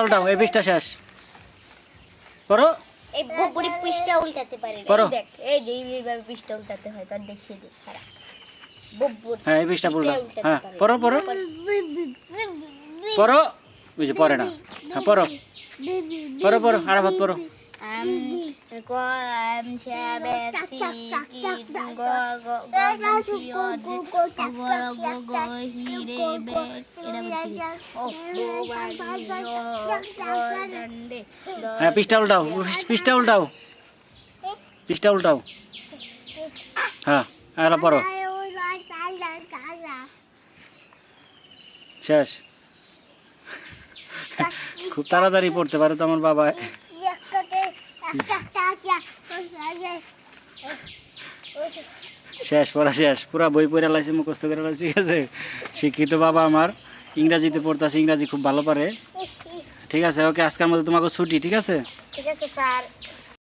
উল্টাও এই শেষ। পৃষ্ঠা উল্টাতে পারে না। করো। এই দেখ এই যে এইভাবে পৃষ্ঠা উল্টাতে হয় তার দেখিয়ে দিই খারাপ বুবুর হ্যাঁ এই হ্যাঁ পড়ো পড়ো। পড়ো। ওই পড়ে না। হ্যাঁ পড়ো। পড়ো পড়ো। আরাফাত পড়ো হ্যাঁ পৃষ্ঠা উল্টাও পৃষ্ঠা উল্টাও পৃষ্ঠা উল্টাও হ্যাঁ আর পড়ো শেষ খুব তাড়াতাড়ি পড়তে পারে তো আমার বাবা শেষ, পড়া শেষ। পুরা বই পড়ে লাইছে, মুখস্থ করে লাইছে, ঠিক আছে? শিক্ষিত বাবা আমার। ইংরাজিতে পড়তে আছে ইংরাজি খুব ভালো পারে। ঠিক আছে, ওকে, আজকের মধ্যে তোমাকে ছুটি, ঠিক আছে? ঠিক আছে, স্যার।